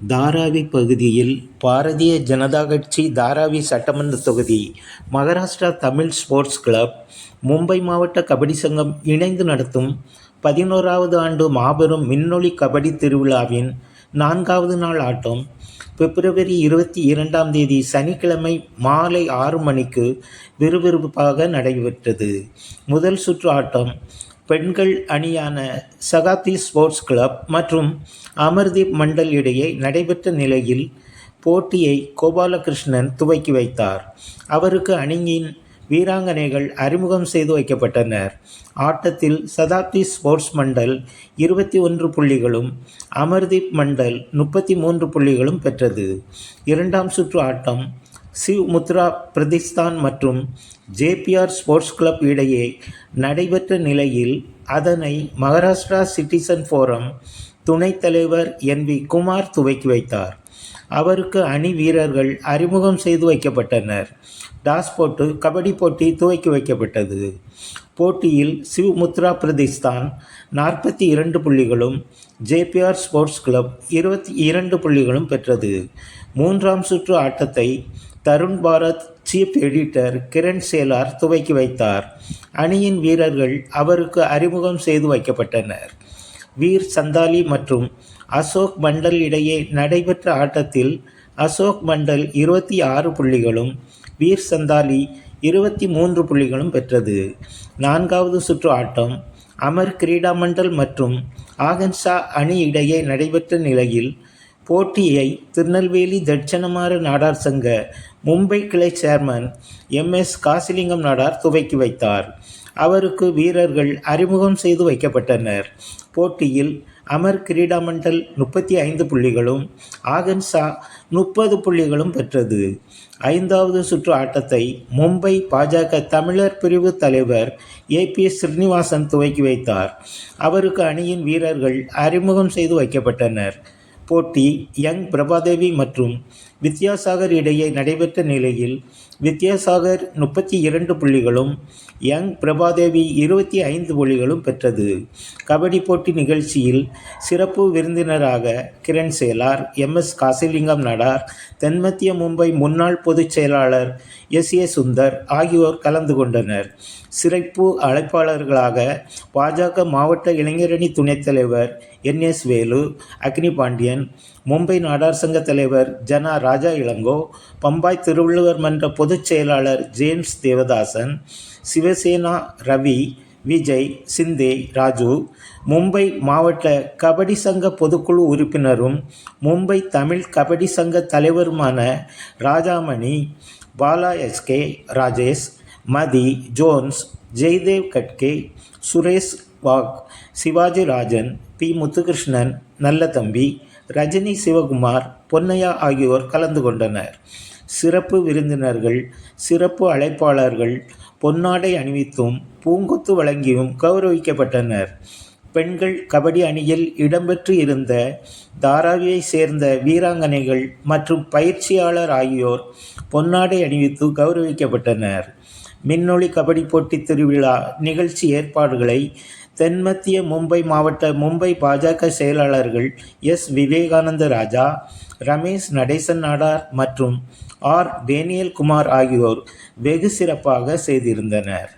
தாராவி பகுதியில் பாரதிய ஜனதா கட்சி தாராவி சட்டமன்ற தொகுதி மகாராஷ்டிரா தமிழ் ஸ்போர்ட்ஸ் கிளப் மும்பை மாவட்ட கபடி சங்கம் இணைந்து நடத்தும் பதினோராவது ஆண்டு மாபெரும் மின்னொளி கபடி திருவிழாவின் நான்காவது நாள் ஆட்டம் பிப்ரவரி இருபத்தி இரண்டாம் தேதி சனிக்கிழமை மாலை ஆறு மணிக்கு விறுவிறுப்பாக நடைபெற்றது. முதல் சுற்று ஆட்டம் பெண்கள் அணியான சகாத்தி ஸ்போர்ட்ஸ் கிளப் மற்றும் அமர்தீப் மண்டல் இடையே நடைபெற்ற நிலையில் போட்டியை கோபாலகிருஷ்ணன் துவக்கி வைத்தார். அவருக்கு அணியின் வீராங்கனைகள் அறிமுகம் செய்து வைக்கப்பட்டனர். ஆட்டத்தில் சதாப்தி ஸ்போர்ட்ஸ் மண்டல் இருபத்தி ஒன்று புள்ளிகளும் அமர்தீப் மண்டல் முப்பத்தி மூன்று புள்ளிகளும் பெற்றது. இரண்டாம் சுற்று ஆட்டம் சிவ் முத்ரா பிரதிஸ்தான் மற்றும் ஜேபிஆர் ஸ்போர்ட்ஸ் கிளப் இடையே நடைபெற்ற நிலையில் அதனை மகாராஷ்டிரா சிட்டிசன் ஃபோரம் துணைத் தலைவர் என் வி குமார் துவக்கி வைத்தார். அவருக்கு அணி வீரர்கள் அறிமுகம் செய்து வைக்கப்பட்டனர். டாஸ் போட்டு கபடி போட்டி துவக்கி வைக்கப்பட்டது. போட்டியில் சிவ் முத்ரா பிரதிஸ்தான் நாற்பத்தி இரண்டு புள்ளிகளும் ஜேபிஆர் ஸ்போர்ட்ஸ் கிளப் இருபத்தி இரண்டு புள்ளிகளும் பெற்றது. மூன்றாம் சுற்று ஆட்டத்தை தருண் பாரத் சீஃப் எடிட்டர் கிரண் சேலார் துவக்கி வைத்தார். அணியின் வீரர்கள் அவருக்கு அறிமுகம் செய்து வைக்கப்பட்டனர். வீர் சந்தாலி மற்றும் அசோக் மண்டல் இடையே நடைபெற்ற ஆட்டத்தில் அசோக் மண்டல் இருபத்தி ஆறு புள்ளிகளும் வீர் சந்தாலி இருபத்தி மூன்று புள்ளிகளும் பெற்றது. நான்காவது சுற்று ஆட்டம் அமர் கிரீடா மண்டல் மற்றும் ஆகன்ஷா அணி இடையே நடைபெற்ற நிலையில் போட்டியை திருநெல்வேலி தட்சணமாறு நாடார் சங்க மும்பை கிளை chairman M. S. Kasilingam Nadar துவக்கி வைத்தார். அவருக்கு வீரர்கள் அறிமுகம் செய்து வைக்கப்பட்டனர். போட்டியில் அமர் கிரீடா மண்டல் முப்பத்தி ஐந்து புள்ளிகளும் ஆகன்சா முப்பது புள்ளிகளும் பெற்றது. ஐந்தாவது சுற்று ஆட்டத்தை மும்பை பாஜக தமிழர் பிரிவு தலைவர் ஏ. பி. எஸ் ஸ்ரீனிவாசன் துவக்கி வைத்தார். அவருக்கு அணியின் வீரர்கள் அறிமுகம் செய்து வைக்கப்பட்டனர். போட்டி யங் பிரபாதேவி மற்றும் வித்யாசாகர் இடையே நடைபெற்ற நிலையில் வித்யாசாகர் முப்பத்தி இரண்டு புள்ளிகளும் யங் பிரபாதேவி இருபத்தி ஐந்து புள்ளிகளும் பெற்றது. கபடி போட்டி நிகழ்ச்சியில் சிறப்பு விருந்தினராக கிரண் சேலார் எம். எஸ். காசிலிங்கம் நடார் தென்மத்திய மும்பை முன்னாள் பொதுச் செயலாளர் எஸ். ஏ. சுந்தர் ஆகியோர் கலந்து கொண்டனர். சிறப்பு அழைப்பாளர்களாக பாஜக மாவட்ட இளைஞரணி துணைத் தலைவர் என். எஸ். வேலு அக்னி பாண்டியன் மும்பை நாடார் சங்க தலைவர் ஜனா ராஜா இளங்கோ பம்பாய் திருவள்ளுவர் மன்ற பொதுச் செயலாளர் ஜேம்ஸ் தேவதாசன் சிவசேனா ரவி விஜய் சிந்தே ராஜு மும்பை மாவட்ட கபடி சங்க பொதுக்குழு உறுப்பினரும் மும்பை தமிழ் கபடி சங்க தலைவருமான Rajamani Bala S K Rajesh Mathi Jones Jaidev Katke Suresh Wagh Shivaji Rajan P Muthukrishnan Nallathambi Rajini Sivakumar Ponnaiah ஆகியோர் கலந்து கொண்டனர். சிறப்பு விருந்தினர்கள் சிறப்பு அழைப்பாளர்கள் பொன்னாடை அணிவித்தும் பூங்கொத்து வழங்கியும் கௌரவிக்கப்பட்டனர். பெண்கள் கபடி அணியில் இடம்பெற்று இருந்த தாராவியை சேர்ந்த வீராங்கனைகள் மற்றும் பயிற்சியாளர் ஆகியோர் பொன்னாடை அணிவித்து கௌரவிக்கப்பட்டனர். மின்னொளி கபடி போட்டி திருவிழா நிகழ்ச்சி ஏற்பாடுகளை தென்மத்திய மும்பை மாவட்ட மும்பை பாஜக செயலாளர்கள் எஸ். விவேகானந்த ராஜா ரமேஷ் நடேசன் நாடார் மற்றும் ஆர். டேனியல் குமார் ஆகியோர் வெகு சிறப்பாக செய்திருந்தனர்.